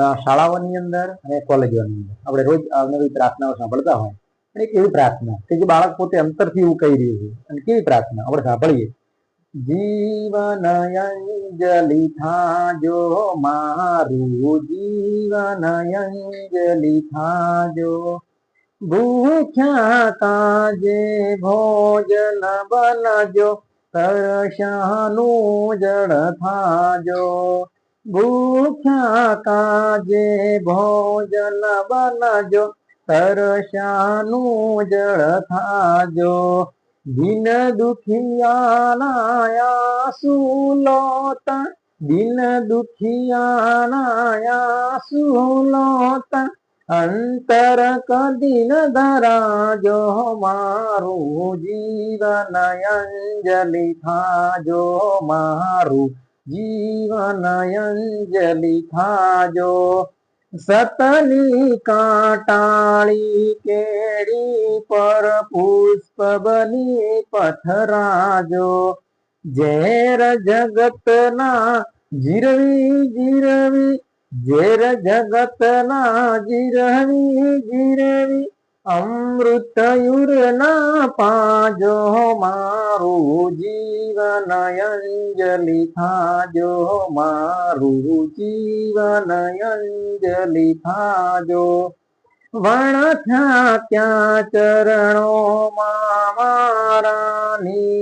શાળાઓની અંદર અને કોલેજોની અંદર. આપણે રોજ અવનવી પ્રાર્થનાઓ સાંભળતા હોય. અને એક એવી પ્રાર્થના કે જે બાળક પોતે અંતરથી એવું કહી રહ્યું છે. અને કેવી પ્રાર્થના? આપણે સાંભળીએ. જીવન અંજલિ થાજો, મારું જીવન અંજલિ થાજો. ભૂખ્યા કાજે ભોજન બનજો, તરશાનું જળ થાજો. ભૂખ્યા કાજે ભોજન બનજો, તરસાનું જળ થાજો દિન દુખિયાના સુલોતા, દિન દુખિયાના સુલોતા. અંતર કદિન ધરાજો, મારું જીવન અંજલિ થાજો, મારું જીવન ખાજો સતની કાંટાળી કેડી પર પુષ્પ બની પથરાજો. ઝેર જગતના જીરવી જીરવી, ઝેર જગતના જીરવી જીરવી અમૃત ના પાજો મારું જીવન અંજલિ થાજો મારું જીવન અંજલિ થાજો. વણ થયા ચરણો મારાની